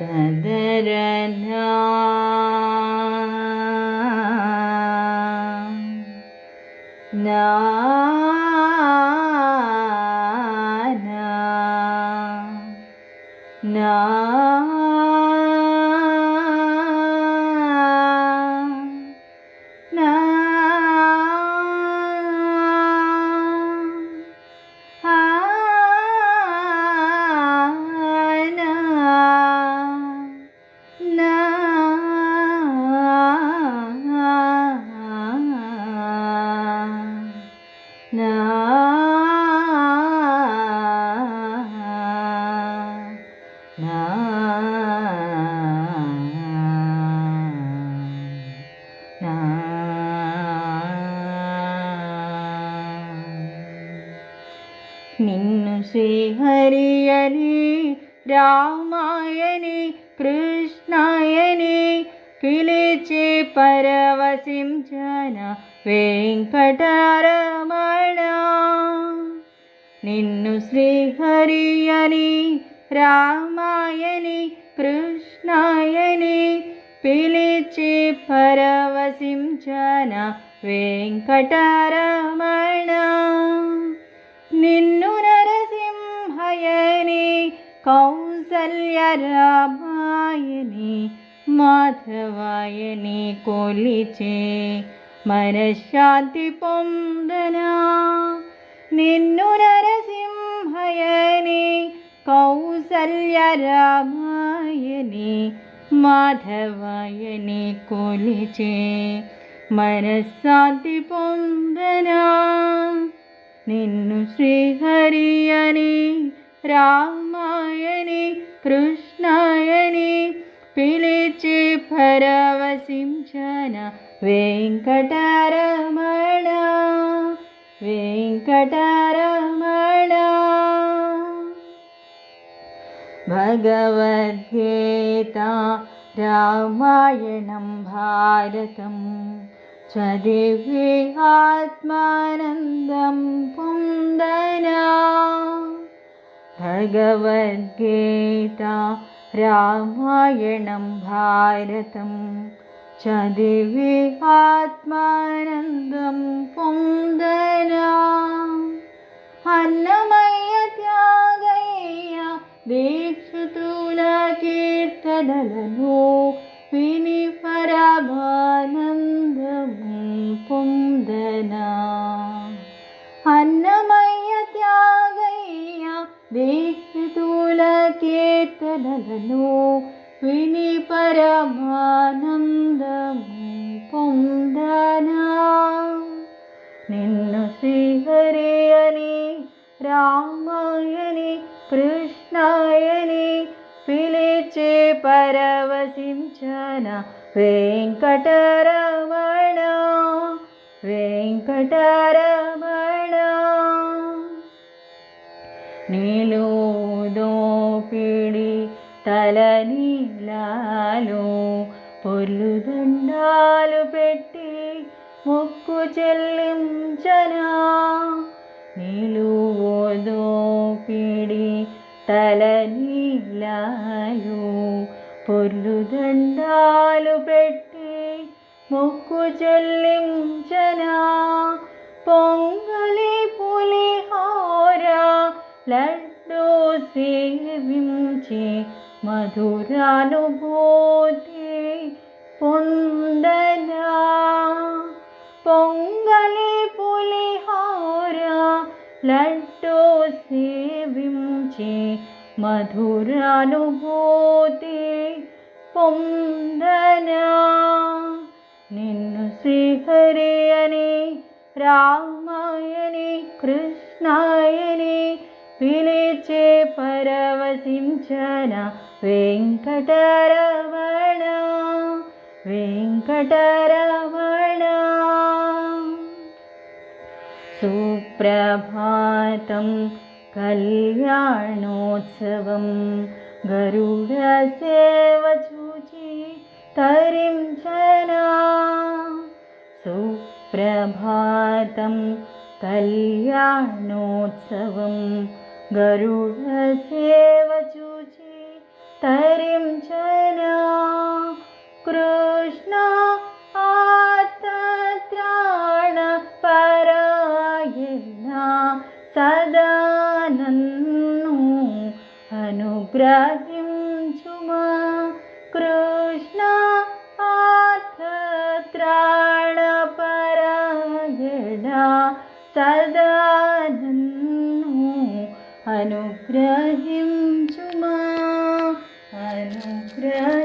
തദരന നാന നാ നിന്നു ശ്രീഹരിയനെ രാമായണി കൃഷ്ണായണി കിളിച്ചി പരവസിം ജന വെങ്കടരമണ നിന്നു ശ്രീഹരിയനീ രാമായണി കൃഷ്ണായണി പിളിച്ച് പരവസിം ജന വെങ്കടരമണ നിന്നു നരസിംഹയണി കൗസല്യ രാമായണി മാധവായണി കൊലിച്ച് മനഃശാന്തി പൊന്തന നിന്നു നരസിംഹയണി കൗ కౌసల్య కౌసల్యరామాయణి మాధవాయని కొలిచే మనశ్శాంతి పొందనా నిన్ను శ్రీహరి అని రామాయణి కృష్ణాయని పిలిచి పరవశించన వెంకటరమణ వెంకటర ഭഗവത്ഗീത രാമായണം ഭാരതം ചരിവിയാത്മാനന്ദം പൊന്തന ഭഗവത്ഗീത രാമായണം ഭാരതം ചതിവി ആത്മാനന്ദം പൊന്തന അന്നമയ కలలను విని పరమానందము పొందనా అన్నమయ్య త్యాగయ్య దేశతుల కీర్తనలను విని పరమానందము పొందనా నిన్ను శ్రీహరియని రామాయని కృష్ణాయ పరవశించన వెంకటరమణ వెంకటరమణ నీలుదోపిడి తలనీలాలు పొల్లుదండాలు పెట్టి మొక్కు చెల్లించనా લડ્ડો સેવ્યું છે મધુરાનુભૂતિ પુંદરા പൊങ്കലെ പുലിഹോര ലഡ്ഡോ സേവിഞ്ചെ మధురానుభూతి పొందనా నిన్ను శ్రీహరియని రామాయని కృష్ణాయని పిలిచే పరవశించన వెంకటరమణ వెంకటరమణ സുപ്രഭാതം കല്യാണോത്സവം ഗരുഡസേവ ചൂചി തരിം ജനാ സുപ്രഭാതം കല്യാണോത്സവം గరుడసేవ చూచి తరించనా కృష్ణ ఆత్రాణ పరాయణ సదానన్ను అనుగ్రహించుమా కృష్ణ అనుగ్రహించుమా అనుగ్రహ